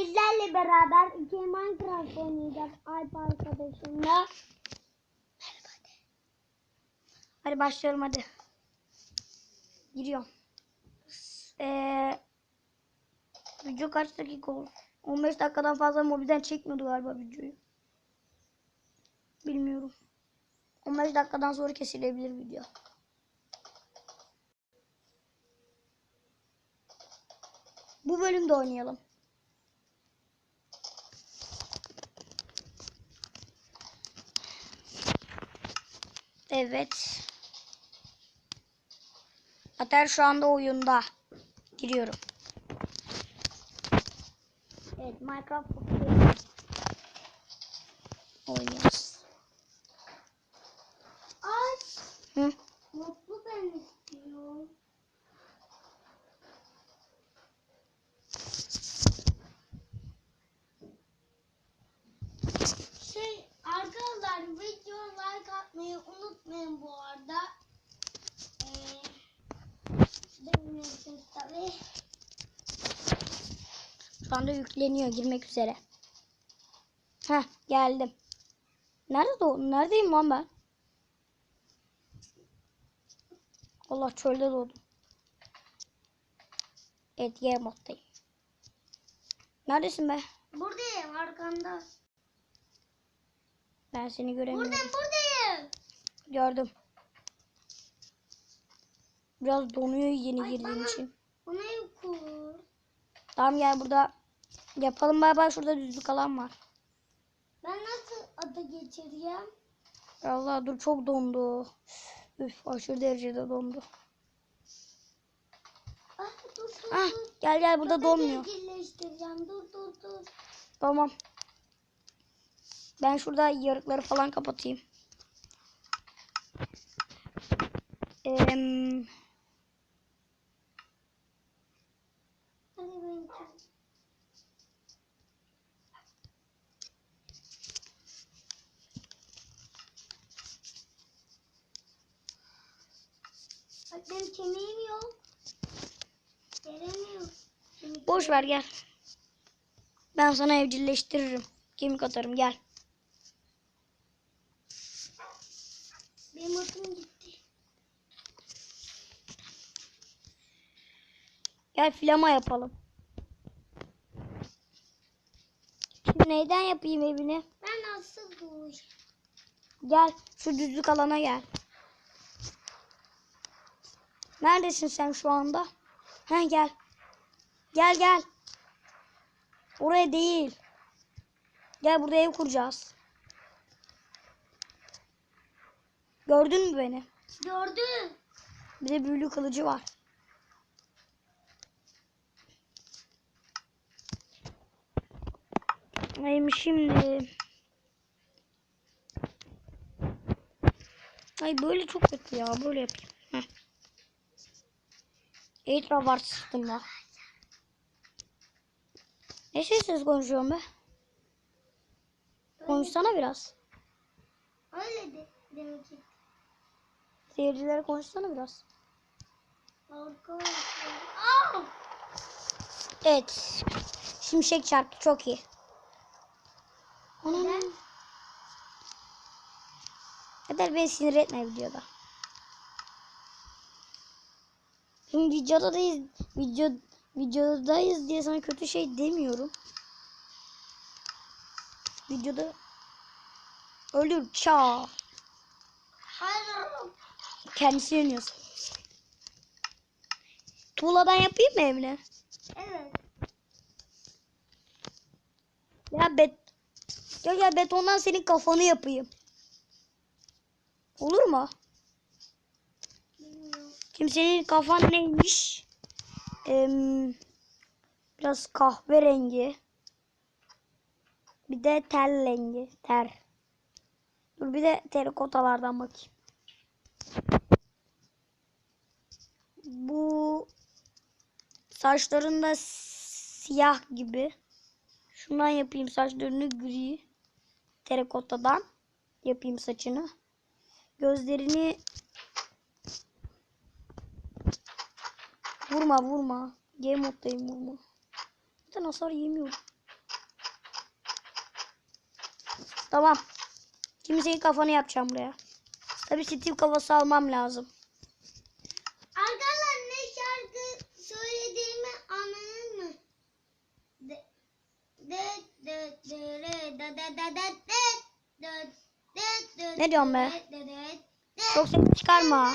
sizlerle beraber iki Minecraft oynayacağız Alp arkadaşımla. Hadi başlayalım hadi. Giriyorum. Ee, video kaç dakika oldu? 15 dakikadan fazla mobilden çekmiyordu galiba videoyu. Bilmiyorum. 15 dakikadan sonra kesilebilir video. Bu bölümde oynayalım. Evet. Ater şu anda oyunda. Giriyorum. Evet Minecraft oynuyoruz. Ay Hı? mutlu ben istiyorum. Şey arkadaşlar video like atmayı unutmayın bu arada. Ee, bilmiyorsunuz tabii. Şu anda yükleniyor girmek üzere. Heh geldim. Nerede doğ Neredeyim lan ben? Allah çölde doğdum. Evet G moddayım. Neredesin be? Buradayım arkanda. Ben seni göremiyorum. Buradayım buradayım. Gördüm. Biraz donuyor yeni Ay, girdiğim bana- için. Bu ne kur? Tamam gel burada yapalım bay bay şurada düzlük alan var. Ben nasıl adı geçireyim? Allah dur çok dondu. Üf aşırı derecede dondu. Ah dur dur Ah dur. gel gel burada Adı donmuyor. Dur dur dur. Tamam. Ben şurada yarıkları falan kapatayım. Em, Hadi ben Bak benim kemiğim yok. Gelemiyorum. Kemik boş ver gel. Ben sana evcilleştiririm. Kemik atarım gel. Benim atım gitti. Gel filama yapalım. Şimdi neyden yapayım evini? Ben nasıl bu? Gel şu düzlük alana gel. Neredesin sen şu anda? Ha gel. Gel gel. Oraya değil. Gel burada ev kuracağız. Gördün mü beni? Gördüm. Bir de büyülü kılıcı var. Ay şimdi. Ay böyle çok kötü ya. Böyle yapayım. Heh. Eğitra var sırtımda. Ne sessiz konuşuyorum be? Konuşsana biraz. Öyle de demek ki. Seyircilere konuşsana biraz. Evet. Şimşek çarptı çok iyi. Neden? Anam. Yeter beni sinir etme videoda. Şimdi videodayız, video, videodayız diye sana kötü şey demiyorum. Videoda ölür ça. Hayır. Kendisi yeniyorsun. Tuğladan yapayım mı evine? Evet. Ya bet ya ya betondan senin kafanı yapayım. Olur mu? Bilmiyorum. Kimsenin kafan neymiş? Em, biraz kahverengi. Bir de ter rengi. Ter. Dur bir de terikotalardan bakayım. Bu saçlarında siyah gibi. Şundan yapayım saçlarını gri. Terikotadan yapayım saçını. Gözlerini Vurma vurma. Game moddayım vurma. Zaten hasar yemiyorum. Tamam. Şimdi senin kafanı yapacağım buraya. Tabii Steve kafası almam lazım. Arkadaşlar ne şarkı söylediğimi anladın mı? De de de de de de de de de de de de Ne diyorsun be? Çok ses çıkarma.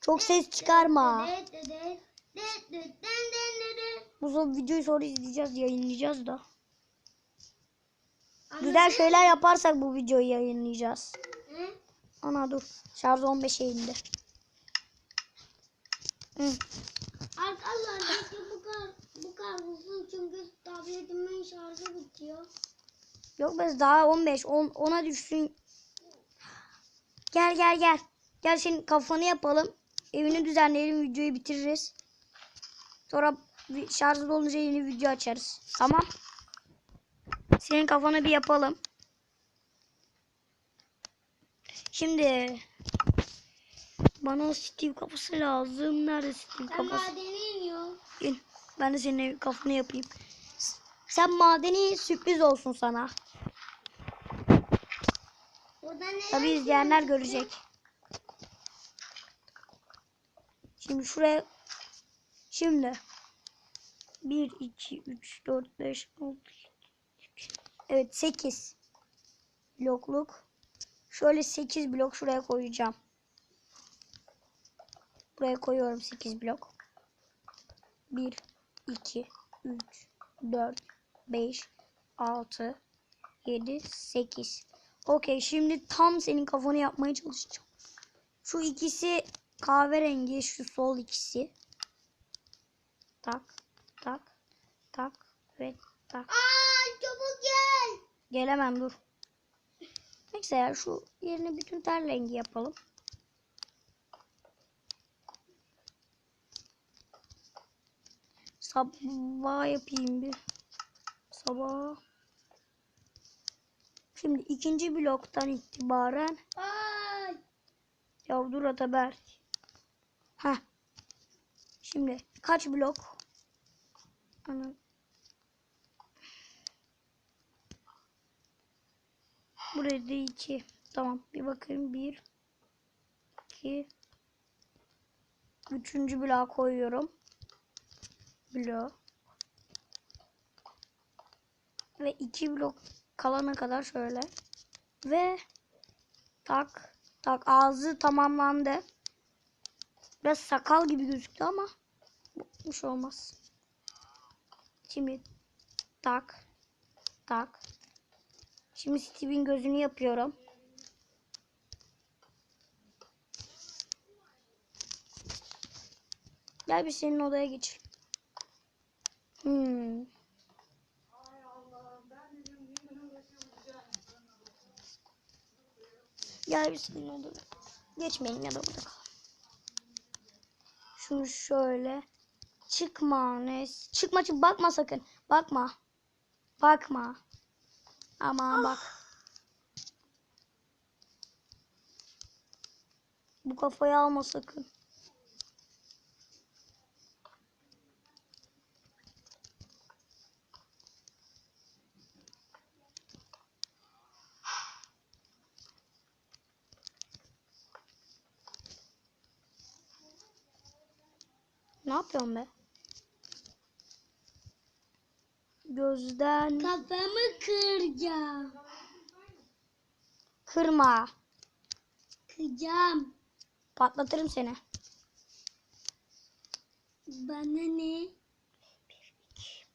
Çok ses çıkarma. Bu son videoyu sonra izleyeceğiz, yayınlayacağız da. Anladın? Güzel şeyler yaparsak bu videoyu yayınlayacağız. Hı? Ana dur. Şarj 15'e indi. Hı. Arkadaşlar bu kadar bu kadar uzun çünkü tabletimin şarjı bitiyor. Yok biz daha 15 10 ona düşsün. Gel gel gel. Gel senin kafanı yapalım. Evini düzenleyelim videoyu bitiririz. Sonra şarjı dolunca yeni video açarız. Tamam. Senin kafanı bir yapalım. Şimdi bana Steve kafası lazım. Nerede Steve Ben kafası? madene iniyorum. Gel. Ben de senin kafanı yapayım. Sen madeni sürpriz olsun sana. Tabii izleyenler görecek. Şimdi şuraya şimdi 1 2 3 4 5 6 Evet 8 blokluk. Şöyle 8 blok şuraya koyacağım. Buraya koyuyorum 8 blok. 1 2 3 4 5 6 7 8 Okey şimdi tam senin kafanı yapmaya çalışacağım. Şu ikisi kahverengi şu sol ikisi. Tak ve tak. Aa çabuk gel. Gelemem dur. Neyse ya şu yerine bütün ter rengi yapalım. Sabah yapayım bir. Sabah. Şimdi ikinci bloktan itibaren Ay. ya dur Ataberk. Ha. Şimdi kaç blok? Ana. Buraya da iki. Tamam bir bakayım. Bir. iki. Üçüncü bloğa koyuyorum. Blok. Ve iki blok kalana kadar şöyle. Ve tak tak ağzı tamamlandı. Biraz sakal gibi gözüktü ama bu şey olmaz. Şimdi tak tak. Şimdi Steve'in gözünü yapıyorum. Gel bir senin odaya geç. Hmm. Gel bir senin odaya. Geçmeyin ya da burada kal. Şunu şöyle. Çıkma ne? Çıkma çık bakma sakın. Bakma. Bakma. Aman bak. Bu kafayı alma sakın. Ne yapıyorsun be? Gözden Kafamı kıracağım. kırma. Kıracağım. Patlatırım seni. Bana ne?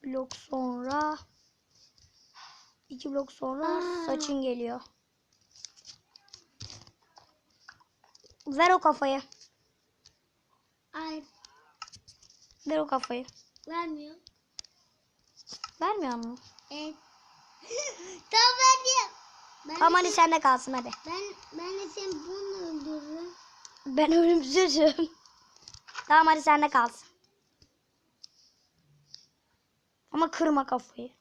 blok sonra iki blok sonra Aa. saçın geliyor. Ver o kafayı. Ay Ver o kafayı. vermiyor. Vermiyor mu? Evet. tamam de. Ben Tamam de hadi sen- sende kalsın hadi. Ben, ben de seni bunu öldürürüm. Ben ölümsüzüm. tamam hadi sende kalsın. Ama kırma kafayı.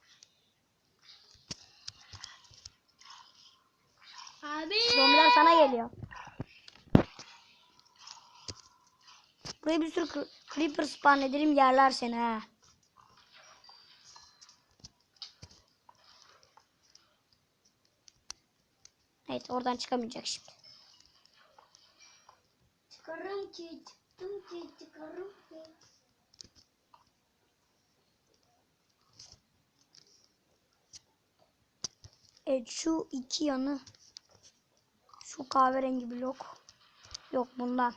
Abi. Zombiler sana geliyor. Buraya bir sürü cre- creeper spawn ederim yerler seni ha. Evet oradan çıkamayacak şimdi. Çıkarım ki çıktım ki çıkarım ki. Evet şu iki yanı. Şu kahverengi blok. Yok bundan.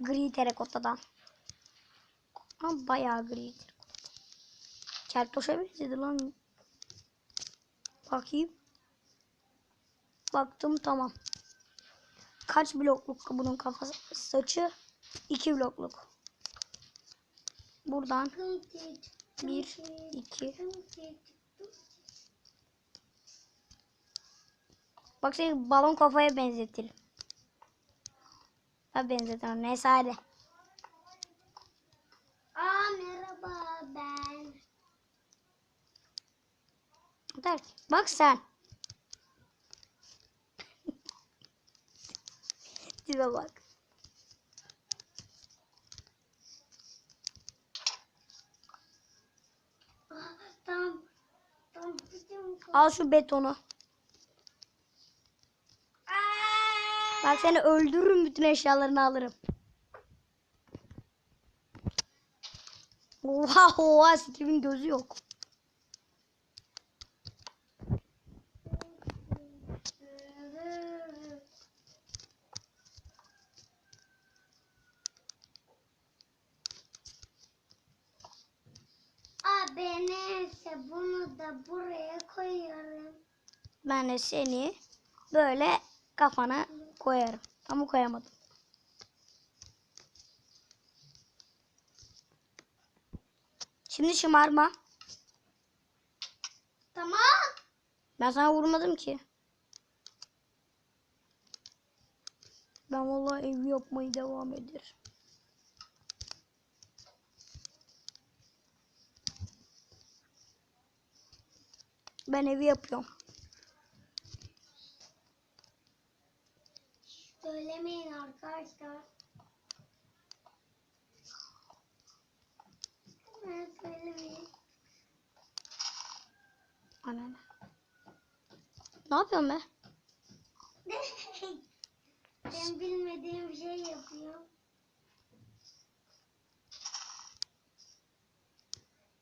Gri terakotadan. Ama bayağı gri terakota. Keltoş'a benzedi lan. Bakayım. Baktım tamam. Kaç blokluk bunun kafası? Saçı 2 blokluk. Buradan Çıktım ki çıktım 1, ki, 2. çıktım ki, çıktım ki. Bak seni balon kafaya benzetelim. Ha benzetemem. Neyse hadi. Aa merhaba ben. Bak sen. Tipe bak. Tam tam. Al şu betonu. Bak seni öldürürüm bütün eşyalarını alırım. Oha oha Steve'in gözü yok. Aa ben neyse bunu da buraya koyuyorum. Ben de seni böyle kafana koyarım. Ama koyamadım. Şimdi şımarma. Tamam. Ben sana vurmadım ki. Ben vallahi ev yapmayı devam ederim. Ben evi yapıyorum. Söylemeyin arkadaşlar. Ben söylemeyin. Anne. Ne yapıyorsun be? ben bilmediğim bir şey yapıyorum.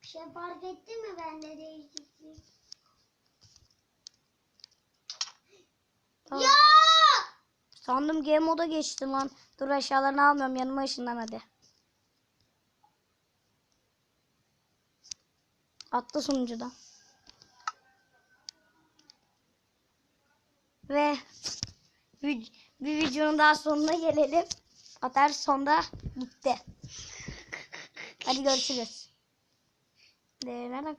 Bir şey fark ettin mi bende değişiklik? Tamam. Ya! Sandım game moda geçtin lan. Dur eşyalarını almıyorum yanıma ışınlan hadi. Attı sunucudan. Ve bir videonun daha sonuna gelelim. Atar sonda gitti. Hadi görüşürüz. Ee, nereden